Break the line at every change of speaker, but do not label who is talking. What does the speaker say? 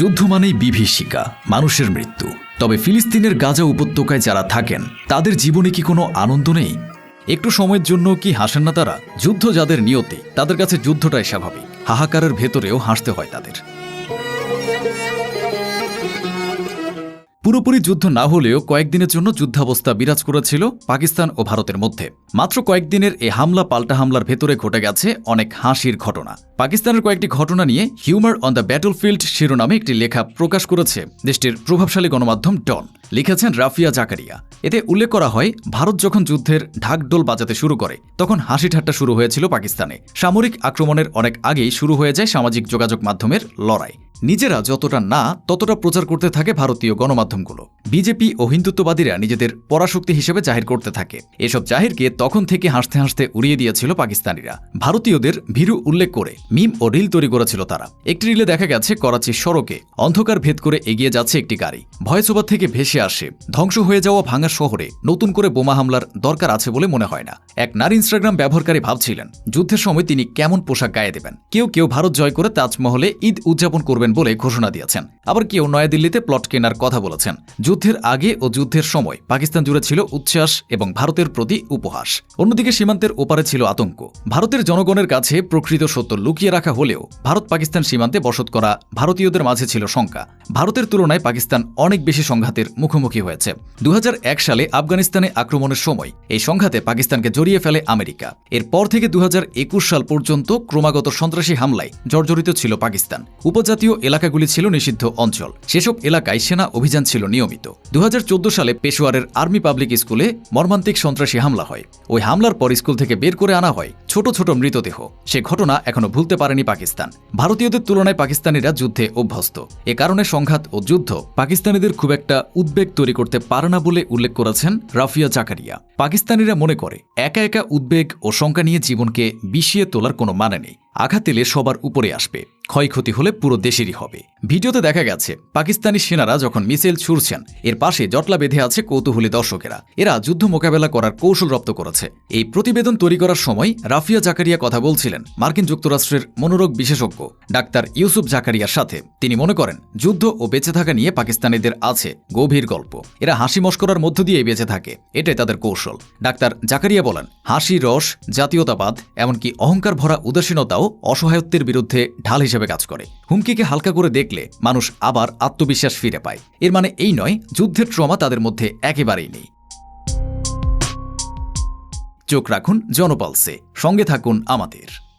যুদ্ধ মানেই বিভীষিকা, মানুষের মৃত্যু। তবে ফিলিস্তিনের গাজা উপত্যকায় যারা থাকেন, তাদের জীবনে কি কোনো আনন্দ নেই? একটু সময়ের জন্য কি হাসেন না তারা যুদ্ধ যাদের নিয়তি, তাদের কাছে যুদ্ধটাই স্বাভাবিক। হাহাকারের ভেতরেও হাসতে হয় তাদের। পুরোপুরি যুদ্ধ না হলেও কয়েকদিনের জন্য যুদ্ধাবস্থা বিরাজ করেছিল পাকিস্তান ও ভারতের মধ্যে। মাত্র কয়েকদিনের এ হামলা পাল্টা হামলার ভেতরে ঘটে গেছে অনেক হাসির ঘটনা। পাকিস্তানের কয়েকটি ঘটনা নিয়ে হিউমার অন দ্য ব্যাটলফিল্ড শিরোনামে একটি লেখা প্রকাশ করেছে দেশটির প্রভাবশালী গণমাধ্যম ডন লিখেছেন রাফিয়া জাকারিয়া। এতে উল্লেখ করা হয়, ভারত যখন যুদ্ধের ঢাকডোল বাজাতে শুরু করে, তখন হাসি ঠাট্টা শুরু হয়েছিল পাকিস্তানে। সামরিক আক্রমণের অনেক আগেই শুরু হয়ে যায় সামাজিক যোগাযোগ মাধ্যমের লড়াই। নিজেরা যতটা না, ততটা প্রচার করতে থাকে ভারতীয় రంగులు বিজেপি ও হিন্দুত্ববাদীরা নিজেদের পরাশক্তি হিসেবে জাহির করতে থাকে। এসব জাহিরকে তখন থেকে হাসতে হাসতে উড়িয়ে দিয়েছিল পাকিস্তানিরা। ভারতীয়দের ভীরু উল্লেখ করে মিম ও রিল তৈরি করেছিল তারা। একটি রিলে দেখা গেছে করাচির সড়কে অন্ধকার ভেদ করে এগিয়ে যাচ্ছে একটি গাড়ি। ভয়সোবা থেকে ভেসে আসে, ধ্বংস হয়ে যাওয়া ভাঙা শহরে নতুন করে বোমা হামলার দরকার আছে বলে মনে হয় না। এক নারী ইনস্টাগ্রাম ব্যবহারকারী ভাবছিলেন, যুদ্ধের সময় তিনি কেমন পোশাক গায়ে দেবেন? কেউ কেউ ভারত জয় করে তাজমহলে ঈদ উদযাপন করবেন বলে ঘোষণা দিয়েছেন। আবার কেউ নয়াদিল্লিতে প্লট কেনার কথা বলেছেন। যুদ্ধের আগে ও যুদ্ধের সময় পাকিস্তান জুড়ে ছিল উচ্ছ্বাস এবং ভারতের প্রতি উপহাস। অন্যদিকে সীমান্তের ওপারে ছিল আতঙ্ক। ভারতের জনগণের কাছে প্রকৃত সত্য লুকিয়ে রাখা হলেও ভারত পাকিস্তান সীমান্তে বসত করা ভারতীয়দের মাঝে ছিল শঙ্কা। ভারতের তুলনায় পাকিস্তান অনেক বেশি সংঘাতের মুখোমুখি হয়েছে। দু হাজার এক সালে আফগানিস্তানে আক্রমণের সময় এই সংঘাতে পাকিস্তানকে জড়িয়ে ফেলে আমেরিকা। এরপর থেকে দু হাজার একুশ সাল পর্যন্ত ক্রমাগত সন্ত্রাসী হামলায় জর্জরিত ছিল পাকিস্তান। উপজাতীয় এলাকাগুলি ছিল নিষিদ্ধ অঞ্চল। সেসব এলাকায় সেনা অভিযান ছিল নিয়মিত। দু হাজার চৌদ্দ সালে পেশোয়ারের আর্মি পাবলিক স্কুলে মর্মান্তিক সন্ত্রাসী হামলা হয়। ওই হামলার পর স্কুল থেকে বের করে আনা হয় ছোট ছোট মৃতদেহ। সে ঘটনা এখনও ভুলতে পারেনি পাকিস্তান। ভারতীয়দের তুলনায় পাকিস্তানিরা যুদ্ধে অভ্যস্ত। এ কারণে সংঘাত ও যুদ্ধ পাকিস্তানিদের খুব একটা উদ্বেগ তৈরি করতে পারে না বলে উল্লেখ করেছেন রাফিয়া জাকারিয়া। পাকিস্তানিরা মনে করে, একা একা উদ্বেগ ও শঙ্কা নিয়ে জীবনকে বিষিয়ে তোলার কোনো মানে নেই। আঘাত এলে সবার উপরে আসবে। ক্ষয়ক্ষতি হলে পুরো দেশেরই হবে। ভিডিওতে দেখা গেছে, পাকিস্তানি সেনারা যখন মিসাইল ছুড়ছেন, এর পাশে জটলা বেঁধে আছে কৌতূহলী দর্শকেরা। এরা যুদ্ধ মোকাবেলা করার কৌশল রপ্ত করেছে। এই প্রতিবেদন তৈরি করার সময় রাফিয়া জাকারিয়া কথা বলছিলেন, মার্কিন যুক্তরাষ্ট্রের মনোরোগ বিশেষজ্ঞ। ডাক্তার ইউসুফ জাকারিয়ার সাথে তিনি মনে করেন, যুদ্ধ ও বেঁচে থাকা নিয়ে পাকিস্তানিদের আছে গভীর গল্প। এরা হাসি মস্করার মধ্য দিয়ে বেঁচে থাকে, এটাই তাদের কৌশল। ডাক্তার জাকারিয়া বলেন, হাসি, রস, জাতীয়তাবাদ, এমনকি অহংকার ভরা উদাসীনতাও অসহায়ত্বের বিরুদ্ধে ঢাল হিসেবে কাজ করে। হুমকিকে হালকা করে দেখলে মানুষ আবার আত্মবিশ্বাস ফিরে পায়। এর মানে এই নয়, যুদ্ধের ট্রমা তাদের মধ্যে একেবারেই নেই। চোখ রাখুন জনপালসে, সঙ্গে থাকুন আমাদের।